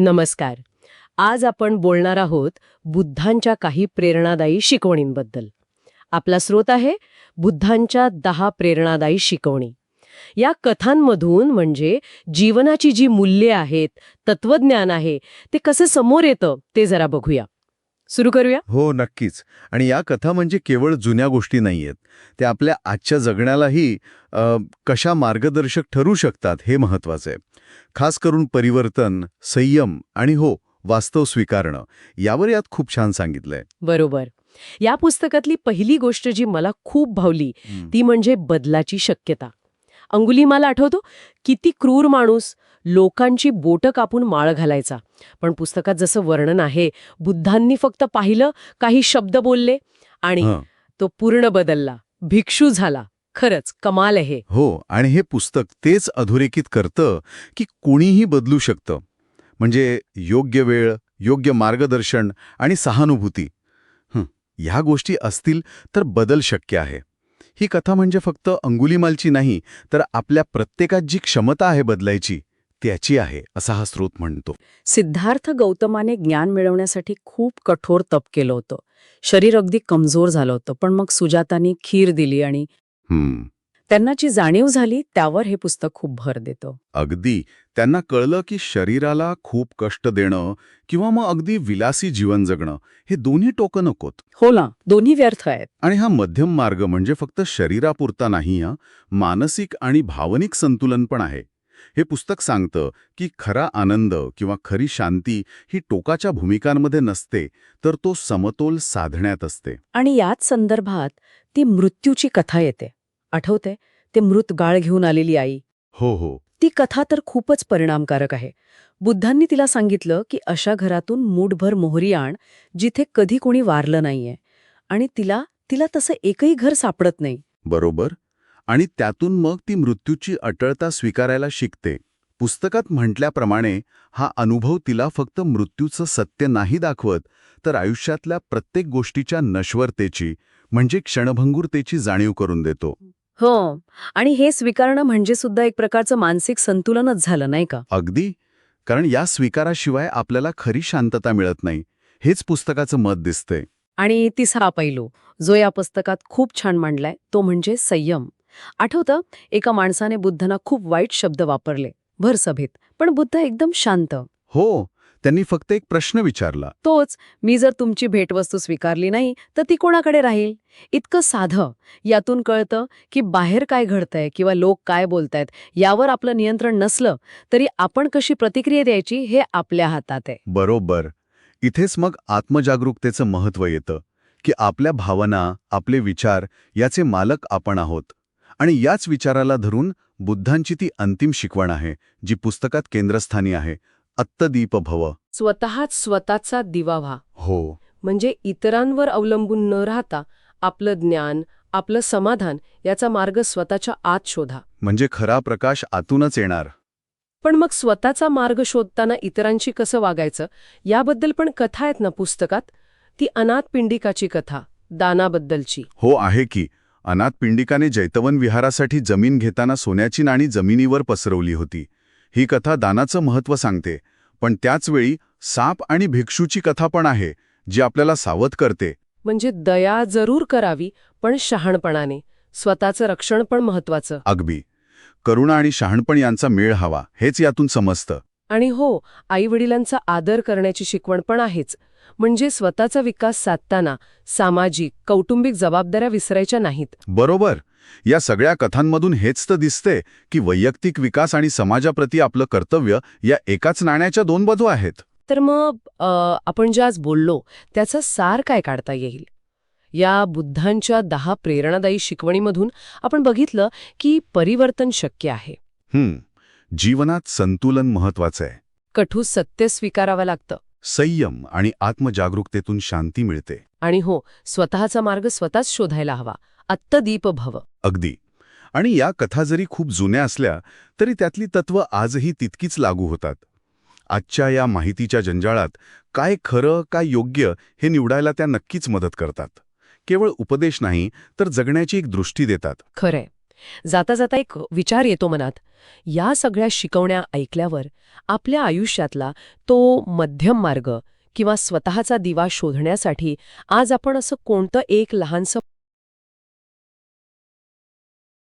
नमस्कार. आज आपण बोलणार आहोत बुद्धांच्या काही प्रेरणादायी शिकवणींबद्दल. आपला स्रोत आहे बुद्धांच्या दहा प्रेरणादायी शिकवणी. या कथांमधून म्हणजे जीवनाची जी मूल्ये आहेत तत्वज्ञान आहे ते कसं समोर येतं ते जरा बघूया. सुरू करूया? हो नक्कीच. आणि या कथा म्हणजे केवळ जुन्या गोष्टी नाहीयेत. त्या आपल्या आजच्या जगण्यालाही कशा मार्गदर्शक ठरू शकतात हे महत्वाचं आहे खास करून परिवर्तन संयम आणि हो वास्तव स्वीकारणं. यावर यात खूप छान सांगितलंय. बरोबर. या पुस्तकातली पहिली गोष्ट जी मला खूप भावली ती म्हणजे बदलाची शक्यता. अंगुलीमाला आठवतो किती क्रूर माणूस लोकांची बोटं कापून माळ घालायचा. पण पुस्तकात जसं वर्णन आहे बुद्धांनी फक्त पाहिलं काही शब्द बोलले आणि तो पूर्ण बदलला. भिक्षू झाला. खरंच कमाल आहे हो. आणि हे पुस्तक तेच अधोरेखित करतं की कुणीही बदलू शकतं. म्हणजे योग्य वेळ योग्य मार्गदर्शन आणि सहानुभूती. ह्या गोष्टी असतील तर बदल शक्य आहे. ही कथा म्हणजे फक्त अंगुलीमालची नाही तर आपल्या प्रत्येकात जी क्षमता आहे बदलायची त्याची आहे असा हा स्रोत म्हणतो. सिद्धार्थ गौतमाने ज्ञान मिळवण्यासाठी खूप कठोर तप केलं होतं. शरीर अगदी कमजोर झालं होतं पण मग सुजातानी खीर दिली आणि त्यांना जी जाणीव झाली त्यावर हे पुस्तक खूप भर देतं. अगदी. त्यांना कळलं की शरीराला खूप कष्ट देणं किंवा मग अगदी विलासी जीवन जगणं हे दोन्ही टोकं नकोत. हो ना दोन्ही व्यर्थ आहेत. आणि हा मध्यम मार्ग म्हणजे फक्त शरीरापुरता नाही हा मानसिक आणि भावनिक संतुलन पण आहे. हे पुस्तक सांगतं की खरा आनंद किंवा खरी शांती ही टोकाच्या भूमिकांमध्ये नसते तर तो समतोल साधण्यात असते. आणि याच संदर्भात ती मृत्यूची कथा येते. आठवते ते मृत गाळ घेऊन आलेली आई. हो हो. ती कथा तर खूपच परिणामकारक आहे. बुद्धांनी तिला सांगितलं की अशा घरातून मूठभर मोहरी आण जिथे कधी कोणी वारलं नाहीये. आणि तिला तिला तसं एकही घर सापडत नाही. बरोबर. आणि त्यातून मग ती मृत्यूची अटळता स्वीकारायला शिकते. पुस्तकात म्हटल्याप्रमाणे हा अनुभव तिला फक्त मृत्यूचं सत्य नाही दाखवत तर आयुष्यातल्या प्रत्येक गोष्टीच्या नश्वरतेची म्हणजे क्षणभंगुरतेची जाणीव करून देतो. हो आणि हे स्वीकारणं म्हणजे सुद्धा एक प्रकारचं मानसिक संतुलनच झालं नाही का? अगदी. कारण या स्वीकाराशिवाय आपल्याला खरी शांतता मिळत नाही. हेच पुस्तकाचं मत दिसतंय. आणि तिसरा पैलू जो या पुस्तकात खूप छान मांडलाय तो म्हणजे संयम. आठवतं एका माणसाने बुद्धांना खूप वाईट शब्द वापरले भर सभेत पण बुद्ध एकदम शांत. हो त्यांनी फक्त एक प्रश्न विचारला. तोच मी जर तुमची भेटवस्तू स्वीकारली नाही तर ती कोणाकडे राहील? इतकं साधं यातून कळतं की बाहेर काय घडतंय किंवा लोक काय बोलतायत यावर आपलं नियंत्रण नसलं तरी आपण कशी प्रतिक्रिया द्यायची हे आपल्या हातात आहे. बरोबर. इथेच मग आत्मजागरूकतेचं महत्त्व येतं की आपल्या भावना आपले विचार याचे मालक आपण आहोत. आणि याच विचाराला धरून बुद्धांची ती अंतिम शिकवण आहे जी पुस्तकात केंद्रस्थानी आहे अत्तदीप भव स्वतःच स्वतःचा दिवा व्हा. हो. म्हणजे इतरांवर अवलंबून न राहता आपलं ज्ञान आपलं समाधान याचा मार्ग स्वतःच्या आत शोधा. म्हणजे खरा प्रकाश आतूनच येणार. पण मग स्वतःचा मार्ग शोधताना इतरांशी कसं वागायचं? याबद्दल पण कथा आहेत ना पुस्तकात? ती अनाथ पिंडिकाची कथा दानाबद्दलची. हो आहे की. अनाथ पिंडिकाने जैतवन विहारासाठी जमीन घेताना सोन्याची नाणी जमिनीवर पसरवली होती. ही कथा दानाचं महत्त्व सांगते. पण त्याचवेळी साप आणि भिक्षूची कथा पण आहे जी आपल्याला सावध करते. म्हणजे दया जरूर करावी पण शहाणपणाने. स्वतःचं रक्षण पण महत्वाचं अगदी. करुणा आणि शहाणपण यांचा मेळ हवा हेच यातून समजतं. आणि हो आईवडिलांचा आदर करण्याची शिकवण पण आहेच. म्हणजे स्वतःचा विकास साधताना सामाजिक कौटुंबिक जबाबदाऱ्या विसरायच्या नाहीत. बरोबर. या सगळ्या कथांमधून हेच तर दिसते की वैयक्तिक विकास आणि समाजाप्रती आपलं कर्तव्य या एकाच नाण्याच्या दोन बाजू आहेत. तर मग आपण जे आज बोललो त्याचा सार काय काढता येईल? या बुद्धांच्या दहा प्रेरणादायी शिकवणीमधून आपण बघितलं की परिवर्तन शक्य आहे. जीवनात संतुलन महत्वाचं आहे. कठोर सत्य स्वीकारावं लागतं. संयम आणि आत्मजागरूकतेतून शांती मिळते. आणि हो स्वतःचा मार्ग स्वतःच शोधायला हवा. अत्तदीप भव. अगदी. आणि या कथा जरी खूप जुन्या असल्या तरी त्यातली तत्व आजही तितकीच लागू होतात. आजच्या या माहितीच्या जंजाळात काय खरं काय योग्य हे निवडायला त्या नक्कीच मदत करतात. केवळ उपदेश नाही तर जगण्याची एक दृष्टी देतात. खरंय. जाता जाता एक विचार येतो मनात. या सगळ्या शिकवण्या ऐकल्यावर आपल्या आयुष्यातला तो मध्यम मार्ग किंवा स्वतःचा दिवा शोधण्यासाठी आज आपण असं कोणतं एक लहानसं